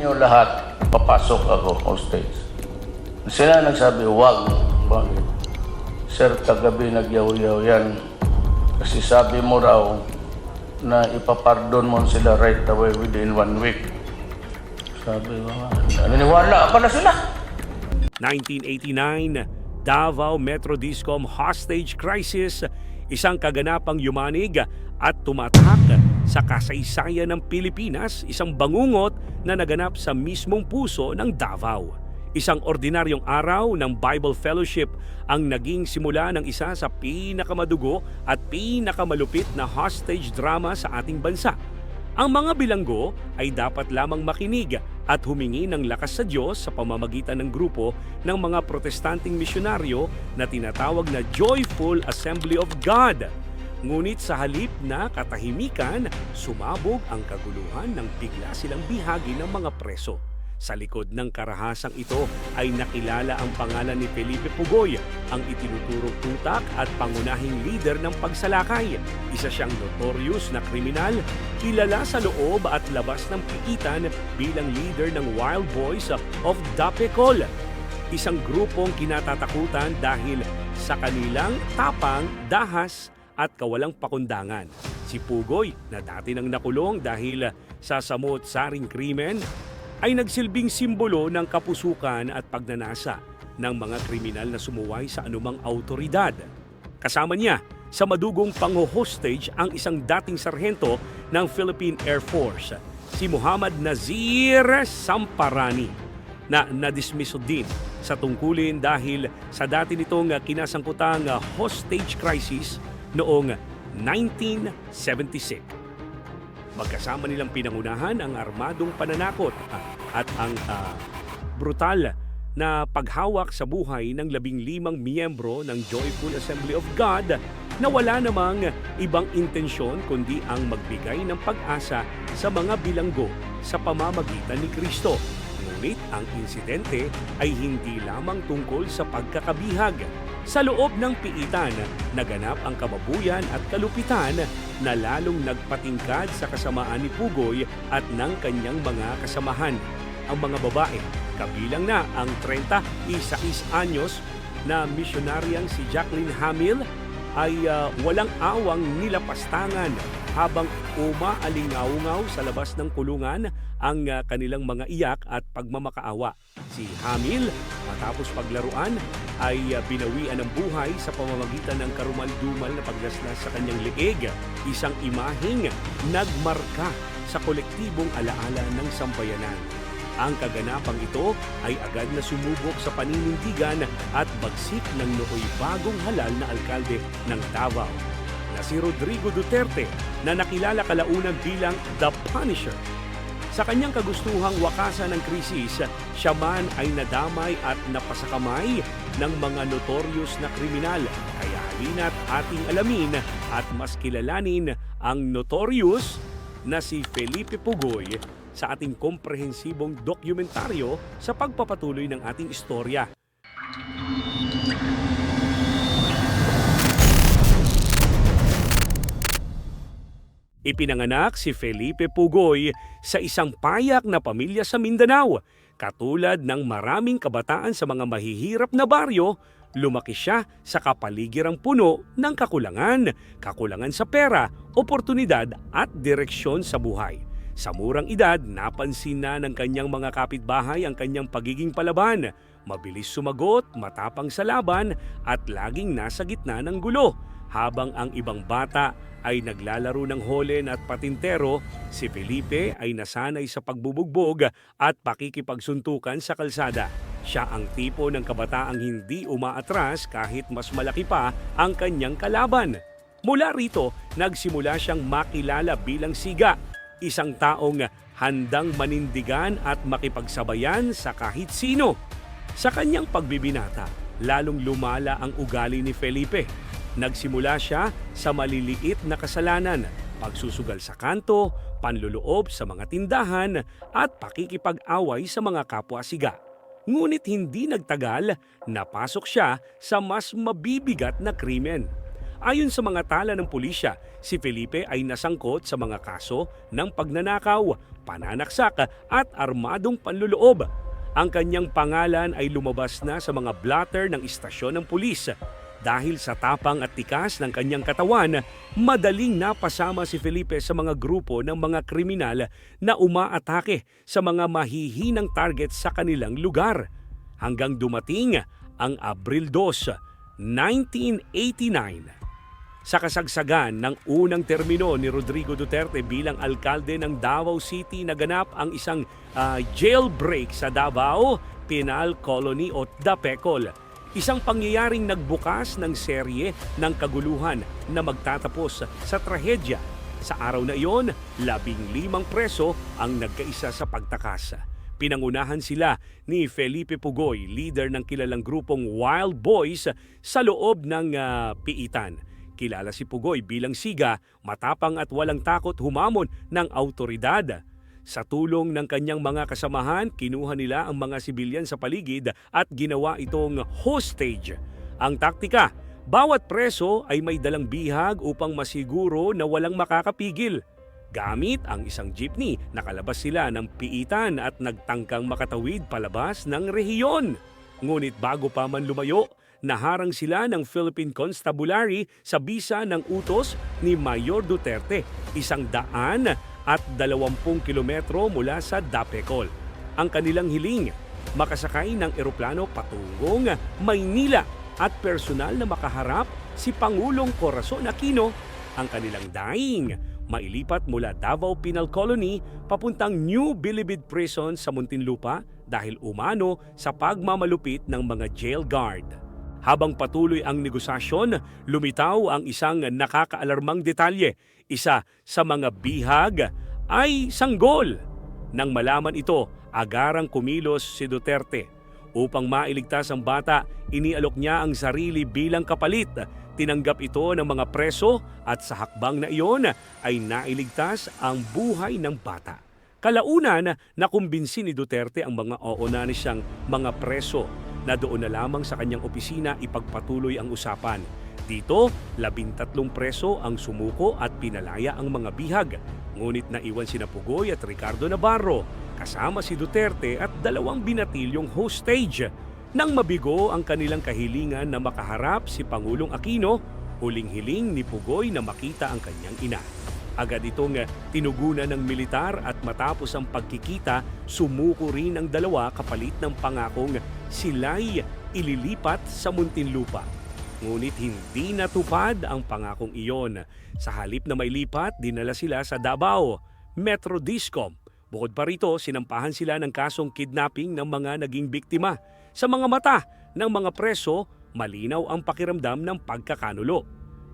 ninyo lahat, papasok ako hostage. Sila nagsabi, wag. Bakit? Sir, kagabi nagyaw-yaw yan. Kasi sabi mo raw na ipapardon mo sila right away within one week. Sabi ko, naniniwala pa na sila. 1989, Davao Metro Discom hostage crisis, isang kaganapang yumanig at tumatak sa kasaysayan ng Pilipinas, isang bangungot na naganap sa mismong puso ng Davao. Isang ordinaryong araw ng Bible Fellowship ang naging simula ng isa sa pinakamadugo at pinakamalupit na hostage drama sa ating bansa. Ang mga bilanggo ay dapat lamang makinig at humingi ng lakas sa Diyos sa pamamagitan ng grupo ng mga protestanteng misyonaryo na tinatawag na Joyful Assembly of God. Ngunit sa halip na katahimikan, sumabog ang kaguluhan ng bigla silang bihagi ng mga preso. Sa likod ng karahasang ito ay nakilala ang pangalan ni Felipe Pugoy, ang itinuturong utak at pangunahing leader ng pagsalakay. Isa siyang notorious na kriminal, kilala sa loob at labas ng pikitan bilang leader ng Wild Boys of Dapecol. Isang grupong kinatatakutan dahil sa kanilang tapang, dahas at kawalang pakundangan. Si Pugoy na dati nang nakulong dahil sa samot-saring krimen ay nagsilbing simbolo ng kapusukan at pagnanasa ng mga kriminal na sumuway sa anumang autoridad. Kasama niya sa madugong pang-hostage ang isang dating sarhento ng Philippine Air Force, si Muhammad Nazir Samparani, na nadismiso din sa tungkulin dahil sa dati nitong kinasangkutang hostage crisis noong 1976. Magkasama nilang pinangunahan ang armadong pananakot at ang ah, brutal na paghawak sa buhay ng labing limang miyembro ng Joyful Assembly of God na wala namang ibang intensyon kundi ang magbigay ng pag-asa sa mga bilanggo sa pamamagitan ni Kristo. Ngunit ang insidente ay hindi lamang tungkol sa pagkakabihag. Sa loob ng piitan, naganap ang kababuyan at kalupitan na lalong nagpatingkad sa kasamaan ni Pugoy at ng kanyang mga kasamahan. Ang mga babae, kabilang na ang 30 isais anyos na misyonaryang si Jacqueline Hamil ay ah, walang awang nilapastangan habang umaalingaungaw sa labas ng kulungan ang ah, kanilang mga iyak at pagmamakaawa. Si Hamil, matapos paglaruan, ay ah, binawian ng buhay sa pamamagitan ng karumal-dumal na paglaslas sa kanyang liig, isang imaheng nagmarka sa kolektibong alaala ng sambayanan. Ang kaganapang ito ay agad na sumubok sa paninindigan at bagsik ng nooy bagong halal na alkalde ng Davao na si Rodrigo Duterte na nakilala kalaunan bilang The Punisher. Sa kanyang kagustuhang wakasan ng krisis, siya man ay nadamay at napasakamay ng mga notorious na kriminal. Kaya halina't ating alamin at mas kilalanin ang notorious na si Felipe Pugoy sa ating komprehensibong dokumentaryo sa pagpapatuloy ng ating istorya. Ipinanganak si Felipe Pugoy sa isang payak na pamilya sa Mindanao. Katulad ng maraming kabataan sa mga mahihirap na baryo, lumaki siya sa kapaligirang puno ng kakulangan, kakulangan sa pera, oportunidad at direksyon sa buhay. Sa murang edad, napansin na ng kanyang mga kapitbahay ang kanyang pagiging palaban. Mabilis sumagot, matapang sa laban at laging nasa gitna ng gulo. Habang ang ibang bata ay naglalaro ng holen at patintero, si Felipe ay nasanay sa pagbubugbog at pakikipagsuntukan sa kalsada. Siya ang tipo ng kabataang hindi umaatras kahit mas malaki pa ang kanyang kalaban. Mula rito, nagsimula siyang makilala bilang siga, isang taong handang manindigan at makipagsabayan sa kahit sino. Sa kanyang pagbibinata, lalong lumala ang ugali ni Felipe. Nagsimula siya sa maliliit na kasalanan, pagsusugal sa kanto, panluloob sa mga tindahan at pakikipag-away sa mga kapwa siga. Ngunit hindi nagtagal, napasok siya sa mas mabibigat na krimen. Ayon sa mga tala ng pulisya, si Felipe ay nasangkot sa mga kaso ng pagnanakaw, pananaksak at armadong panluloob. Ang kanyang pangalan ay lumabas na sa mga blotter ng istasyon ng pulis. Dahil sa tapang at tikas ng kanyang katawan, madaling napasama si Felipe sa mga grupo ng mga kriminal na umaatake sa mga mahihinang target sa kanilang lugar. Hanggang dumating ang Abril 2, 1989. Sa kasagsagan ng unang termino ni Rodrigo Duterte bilang alkalde ng Davao City naganap ang isang ah, jailbreak sa Davao Penal Colony o DAPECOL. Isang pangyayaring nagbukas ng serye ng kaguluhan na magtatapos sa trahedya. Sa araw na iyon, labing limang preso ang nagkaisa sa pagtakas. Pinangunahan sila ni Felipe Pugoy, leader ng kilalang grupong Wild Boys sa loob ng ah, piitan. Kilala si Pugoy bilang siga, matapang at walang takot humamon ng autoridad. Sa tulong ng kanyang mga kasamahan, kinuha nila ang mga sibilyan sa paligid at ginawa itong hostage. Ang taktika, bawat preso ay may dalang bihag upang masiguro na walang makakapigil. Gamit ang isang jeepney, nakalabas sila ng piitan at nagtangkang makatawid palabas ng rehiyon. Ngunit bago pa man lumayo, naharang sila ng Philippine Constabulary sa bisa ng utos ni Mayor Duterte, isang daan at dalawampung kilometro mula sa Dapecol. Ang kanilang hiling, makasakay ng eroplano patungong Maynila at personal na makaharap si Pangulong Corazon Aquino, ang kanilang daing mailipat mula Davao Penal Colony papuntang New Bilibid Prison sa Muntinlupa dahil umano sa pagmamalupit ng mga jail guard. Habang patuloy ang negosasyon, lumitaw ang isang nakakaalarmang detalye. Isa sa mga bihag ay sanggol. Nang malaman ito, agarang kumilos si Duterte. Upang mailigtas ang bata, inialok niya ang sarili bilang kapalit. Tinanggap ito ng mga preso at sa hakbang na iyon ay nailigtas ang buhay ng bata. Kalaunan, nakumbinsi ni Duterte ang mga oonanis siyang mga preso na doon na lamang sa kanyang opisina ipagpatuloy ang usapan. Dito, labintatlong preso ang sumuko at pinalaya ang mga bihag. Ngunit naiwan sina Pugoy at Ricardo Navarro, kasama si Duterte at dalawang binatilyong hostage. Nang mabigo ang kanilang kahilingan na makaharap si Pangulong Aquino, huling hiling ni Pugoy na makita ang kanyang ina. Agad itong tinugunan ng militar at matapos ang pagkikita, sumuko rin ang dalawa kapalit ng pangakong sila'y ililipat sa Muntinlupa. Ngunit hindi natupad ang pangakong iyon. Sa halip na may lipat, dinala sila sa Davao, Metro Discom. Bukod pa rito, sinampahan sila ng kasong kidnapping ng mga naging biktima. Sa mga mata ng mga preso, malinaw ang pakiramdam ng pagkakanulo.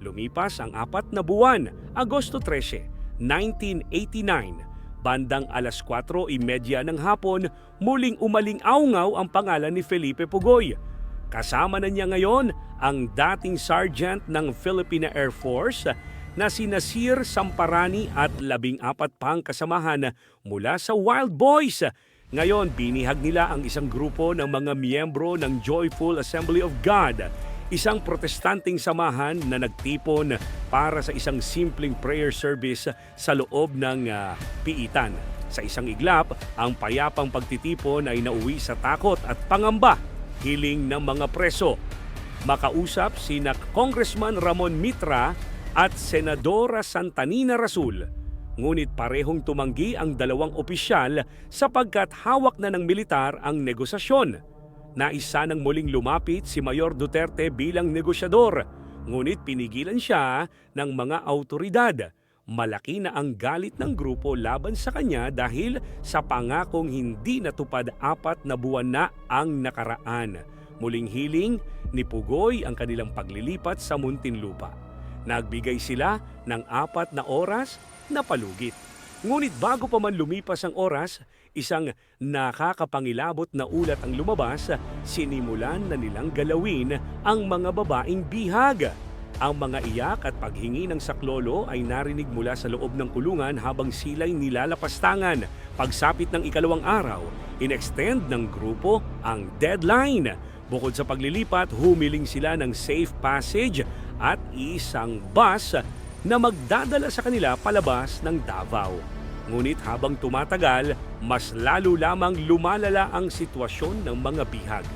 Lumipas ang apat na buwan, Agosto 13, 1989. Bandang alas 4.30 ng hapon, muling umaling-aungaw ang pangalan ni Felipe Pugoy. Kasama na niya ngayon ang dating sergeant ng Philippine Air Force na si Nasir Samparani at labing apat pang kasamahan mula sa Wild Boys. Ngayon, binihag nila ang isang grupo ng mga miyembro ng Joyful Assembly of God, isang protestanteng samahan na nagtipon para sa isang simpleng prayer service sa loob ng ah, piitan. Sa isang iglap, ang payapang pagtitipon ay nauwi sa takot at pangamba, hiling ng mga preso. Makausap sina Congressman Ramon Mitra at Senadora Santanina Rasul. Ngunit parehong tumanggi ang dalawang opisyal sapagkat hawak na ng militar ang negosasyon. Naisa nang muling lumapit si Mayor Duterte bilang negosyador, ngunit pinigilan siya ng mga autoridad. Malaki na ang galit ng grupo laban sa kanya dahil sa pangakong hindi natupad apat na buwan na ang nakaraan. Muling hiling ni Pugoy ang kanilang paglilipat sa Muntinlupa. Nagbigay sila ng apat na oras na palugit. Ngunit bago pa man lumipas ang oras, isang nakakapangilabot na ulat ang lumabas, sinimulan na nilang galawin ang mga babaeng bihag. Ang mga iyak at paghingi ng saklolo ay narinig mula sa loob ng kulungan habang sila'y nilalapastangan. Pagsapit ng ikalawang araw, inextend ng grupo ang deadline. Bukod sa paglilipat, humiling sila ng safe passage at isang bus na magdadala sa kanila palabas ng Davao. Ngunit habang tumatagal, mas lalo lamang lumalala ang sitwasyon ng mga bihag.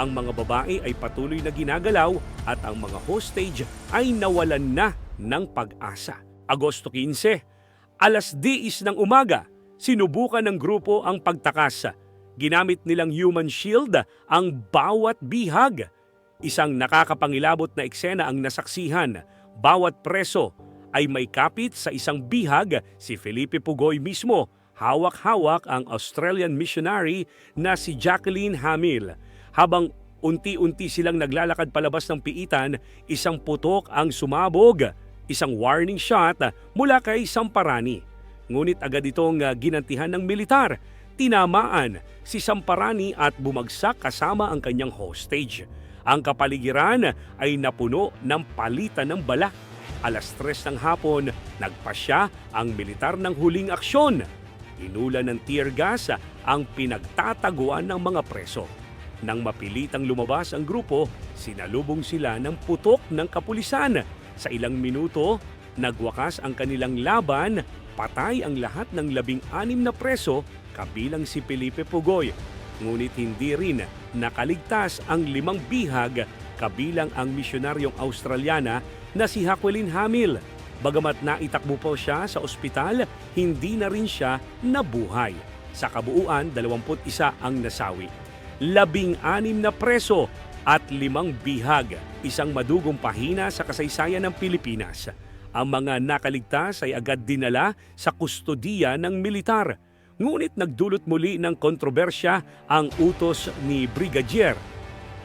Ang mga babae ay patuloy na ginagalaw at ang mga hostage ay nawalan na ng pag-asa. Agosto 15, alas 10 ng umaga, sinubukan ng grupo ang pagtakas. Ginamit nilang human shield ang bawat bihag. Isang nakakapangilabot na eksena ang nasaksihan. Bawat preso ay may kapit sa isang bihag si Felipe Pugoy mismo. Hawak-hawak ang Australian missionary na si Jacqueline Hamil. Habang unti-unti silang naglalakad palabas ng piitan, isang putok ang sumabog, isang warning shot mula kay Samparani. Ngunit agad itong ah, ginantihan ng militar. Tinamaan si Samparani at bumagsak kasama ang kanyang hostage. Ang kapaligiran ay napuno ng palitan ng bala. Alas tres ng hapon, nagpasya ang militar ng huling aksyon. Inula ng tear gas ang pinagtataguan ng mga preso. Nang mapilitang lumabas ang grupo, sinalubong sila ng putok ng kapulisan. Sa ilang minuto, nagwakas ang kanilang laban, patay ang lahat ng labing anim na preso kabilang si Felipe Pugoy. Ngunit hindi rin nakaligtas ang limang bihag kabilang ang misyonaryong Australiana na si Jacqueline Hamil. Bagamat naitakbo po siya sa ospital, hindi na rin siya nabuhay. Sa kabuuan, 21 ang nasawi. Labing-anim na preso at limang bihag, isang madugong pahina sa kasaysayan ng Pilipinas. Ang mga nakaligtas ay agad dinala sa kustodiya ng militar. Ngunit nagdulot muli ng kontrobersya ang utos ni Brigadier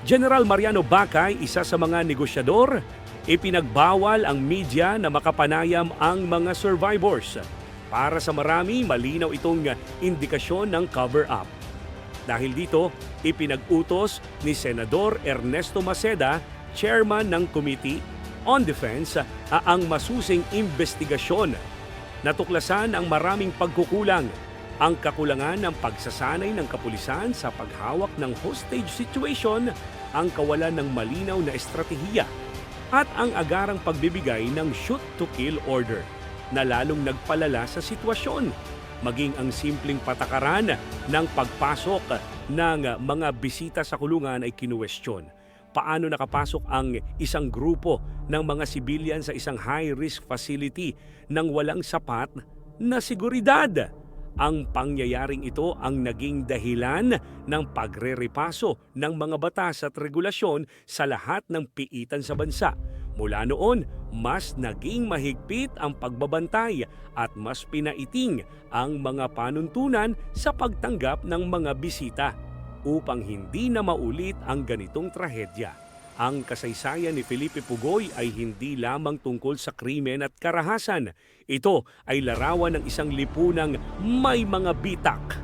General Mariano Bacay, isa sa mga negosyador, ipinagbawal ang media na makapanayam ang mga survivors. Para sa marami, malinaw itong indikasyon ng cover-up. Dahil dito, ipinag-utos ni Senador Ernesto Maceda, chairman ng Committee on Defense, ang masusing investigasyon. Natuklasan ang maraming pagkukulang, ang kakulangan ng pagsasanay ng kapulisan sa paghawak ng hostage situation, ang kawalan ng malinaw na estratehiya, at ang agarang pagbibigay ng shoot-to-kill order na lalong nagpalala sa sitwasyon maging ang simpleng patakaran ng pagpasok ng mga bisita sa kulungan ay kinuwestiyon. Paano nakapasok ang isang grupo ng mga sibilyan sa isang high-risk facility nang walang sapat na seguridad? Ang pangyayaring ito ang naging dahilan ng pagre-repaso ng mga batas at regulasyon sa lahat ng piitan sa bansa. Mula noon, mas naging mahigpit ang pagbabantay at mas pinaiting ang mga panuntunan sa pagtanggap ng mga bisita upang hindi na maulit ang ganitong trahedya. Ang kasaysayan ni Felipe Pugoy ay hindi lamang tungkol sa krimen at karahasan. Ito ay larawan ng isang lipunang may mga bitak.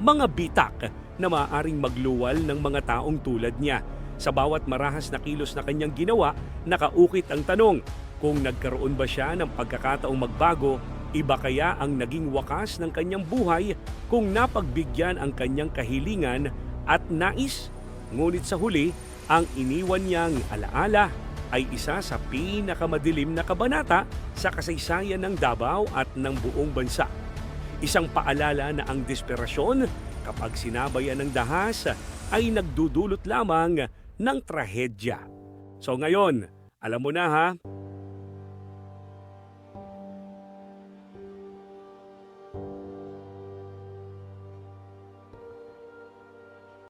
Mga bitak na maaaring magluwal ng mga taong tulad niya. Sa bawat marahas na kilos na kanyang ginawa, nakaukit ang tanong kung nagkaroon ba siya ng pagkakataong magbago, iba kaya ang naging wakas ng kanyang buhay kung napagbigyan ang kanyang kahilingan at nais. Ngunit sa huli, ang iniwan niyang alaala ay isa sa pinakamadilim na kabanata sa kasaysayan ng Davao at ng buong bansa. Isang paalala na ang desperasyon kapag sinabayan ng dahas ay nagdudulot lamang ng trahedya. So ngayon, alam mo na ha,